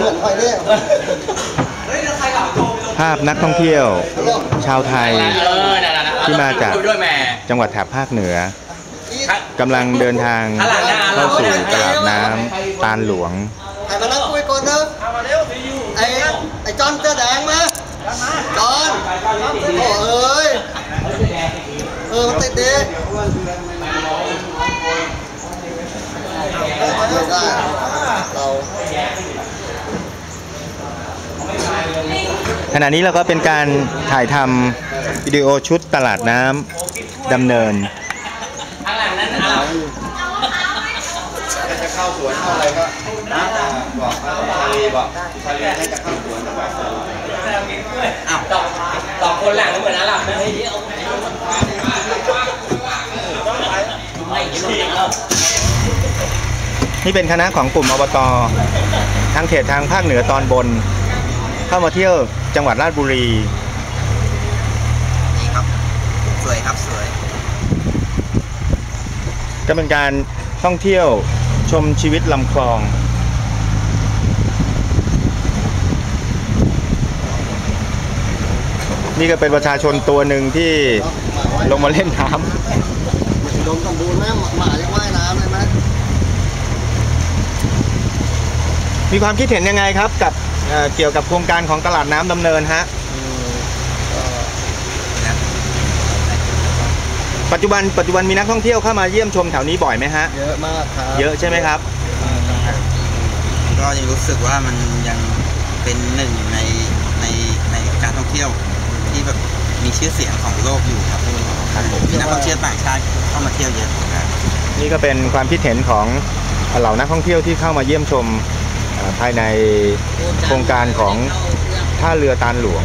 เหมือนใครเนี่ยภาพนักท่องเที่ยว ชาวไทยเออนั่นๆๆที่มาจากคุยด้วยแม่จังหวัดแถบภาคเหนือครับกำลังเดินทางเข้าสู่ตลาดน้ำตาลหลวงใครมานั่งคุยก่อนเนอะไอ้ไอ้จอนเสื้อแดงมาจอนโอ้เอ้ยเออมันติดดีไม่ได้เรา ขณะนี้เราก็เป็นการถ่ายทำวิดีโอชุดตลาดน้ำดำเนินข้างหลังนั้นอะจะเข้าสวนเข้าอะไรก็นะบอกชาลีบอกชาลีให้จะเข้าสวนจะบอกอ้าวตอบตอคนหลังเหมือนอาหรับนะไม่เห็นหรอกนี่เป็นคณะของกลุ่มอบต ทางเขตทางภาคเหนือตอนบน เข้ามาเที่ยวจังหวัดราชบุรีนี่ครับสวยครับสวยก็เป็นการท่องเที่ยวชมชีวิตลำคลองนี่ก็เป็นประชาชนตัวหนึ่งที่ลงมาเล่นน้มันดมสมบูรณ์ไหมหมายังว่ายน้ำเลยไหมำมีความคิดเห็นยังไงครับกับ เอ่อเกี่ยวกับโครงการของตลาดน้ำดำเนินฮะปัจจุบันปัจจุบันมีนักท่องเที่ยวเข้ามาเยี่ยมชมแถวนี้บ่อยไหมฮะ เยอะมากครับเยอะใช่ไหมครับ ก็ยังรู้สึกว่ามันยังเป็นหนึ่งในในในการท่องเที่ยวที่แบบมีชื่อเสียงของโลกอยู่ครับครับผม มีนักท่องเที่ยวต่างชาติเข้ามาเที่ยวเยอะครับ นี่ก็เป็นความคิดเห็นของเหล่านักท่องเที่ยวที่เข้ามาเยี่ยมชมเอ่อ ภายในโครงการของท่าเรือตาลหลวง